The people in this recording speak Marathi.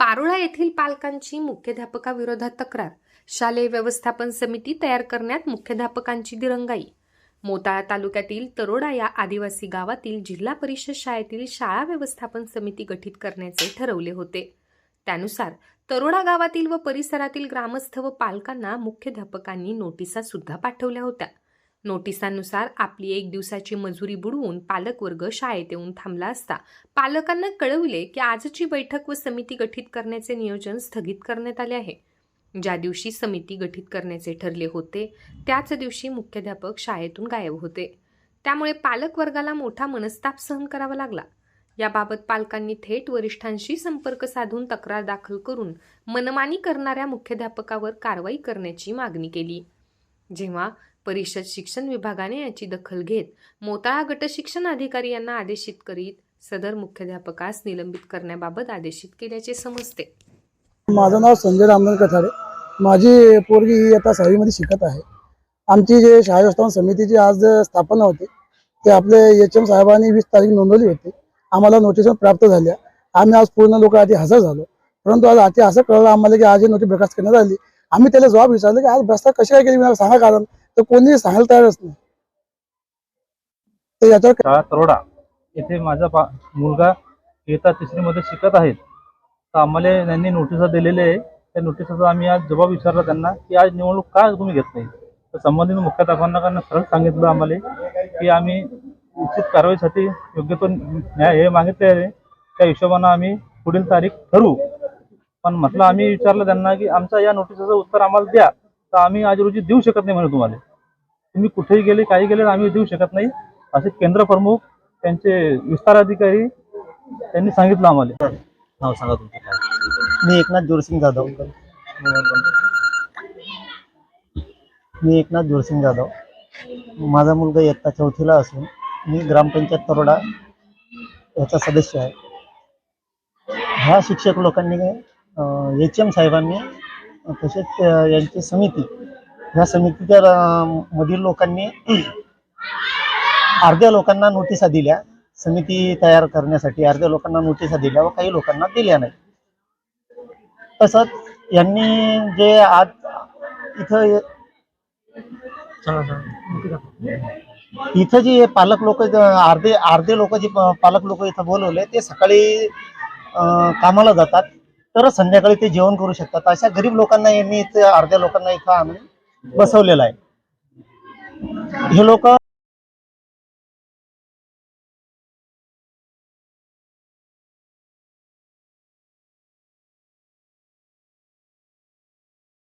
पारोळा येथील पालकांची मुख्याध्यापकाविरोधात तक्रार. शालेय व्यवस्थापन समिती तयार करण्यात मुख्याध्यापकांची दिरंगाई. मोताळा तालुक्यातील तरोडा या आदिवासी गावातील जिल्हा परिषद शाळेतील शाळा व्यवस्थापन समिती गठीत करण्याचे ठरवले होते. त्यानुसार तरोडा गावातील व परिसरातील ग्रामस्थ व पालकांना मुख्याध्यापकांनी नोटिसा सुद्धा पाठवल्या होत्या. नोटिसांनुसार आपली एक दिवसाची मजुरी बुडवून पालकवर्ग शाळेत येऊन थांबला असता. पालकांना कळविले की आजची बैठक व समिती गठीत करण्याचे नियोजन स्थगित करण्यात आले आहे. ज्या दिवशी समिती गठीत करण्याचे ठरले होते त्याच दिवशी मुख्याध्यापक शाळेतून गायब होते. त्यामुळे पालकवर्गाला मोठा मनस्ताप सहन करावा लागला. याबाबत पालकांनी थेट वरिष्ठांशी संपर्क साधून तक्रार दाखल करून मनमानी करणाऱ्या मुख्याध्यापकावर कारवाई करण्याची मागणी केली. जेव्हा परिषद शिक्षण विभागाने याची दखल घेत मोताळा गट शिक्षण अधिकारी यांना आदेशित करीत सदर मुख्याध्यापकास निलंबित करण्याबाबत आदेशित केल्याचे समजते. माझं नाव संजय रामदान कथारे. माझी पोरगी ही आता सहावीमध्ये शिकत आहे. आमची जे शाळा व्यवस्थापन समितीची आज स्थापना होती ते आपले एच एम साहेबांनी वीस तारीख नोंदवली होती. आम्हाला नोटीस प्राप्त झाल्या. आम्ही आज पूर्ण लोक आधी हजर झालो. परंतु आज आधी असं कळलं आम्हाला की आज ही नोटीस बरखास्त करण्यात आली. आम्ही त्याला जबाब विचारला की आज बरखास्त कशी काय केली? सांगा कारण तर कोणी सांगायला तयारच नाही. तर याच्यावर शाळा तरोडा. येथे माझा पा मुलगा इयत्ता तिसरीमध्ये शिकत आहेत तर आम्हाला त्यांनी नोटिसा दिलेले आहे. त्या नोटिसाचा आम्ही आज जबाब विचारला त्यांना की आज निवडणूक का तुम्ही घेत नाही? तर संबंधित मुख्याध्यापकांना सरळ सांगितलं आम्हाला की आम्ही उचित कारवाईसाठी योग्य तो न्याय हे मागितले आहे. त्या हिशोबानं आम्ही पुढील तारीख ठरवू. पण म्हटलं आम्ही विचारलं त्यांना की आमच्या या नोटिसाचं उत्तर आम्हाला द्या. तर आम्ही आज रोजी देऊ शकत नाही म्हणे तुम्हाला. तुम्ही कुठेही गेले काही गेले तर आम्ही देऊ शकत नाही. असे केंद्र प्रमुख त्यांचे विस्तार अधिकारी त्यांनी सांगितलं आम्हाला. नाव सांगा तुमचं. काय मी एकनाथ जोरसिंग जाधव. मी एकनाथ जोरसिंग जाधव. माझा मुलगा इयत्ता चौथीला असून मी ग्रामपंचायत तरोडा याचा सदस्य आहे. ह्या शिक्षक लोकांनी एच एम साहेबांनी तसेच यांची समिती. ह्या समितीच्या मधील लोकांनी अर्ध्या लोकांना नोटिसा दिल्या. समिती तयार करण्यासाठी अर्ध्या लोकांना नोटिसा दिल्या व काही लोकांना दिल्या नाही. तसंच यांनी जे आज इथं ये- इथं जे पालक लोक अर्धे अर्धे लोक जे पालक लोक इथं बोलवले ते सकाळी कामाला जातात. तर संध्याकाळी ते जेवण करू शकतात. अशा गरीब लोकांना यांनी अर्ध्या लोकांना इथं आणून बसवलेलं आहे. हे लोक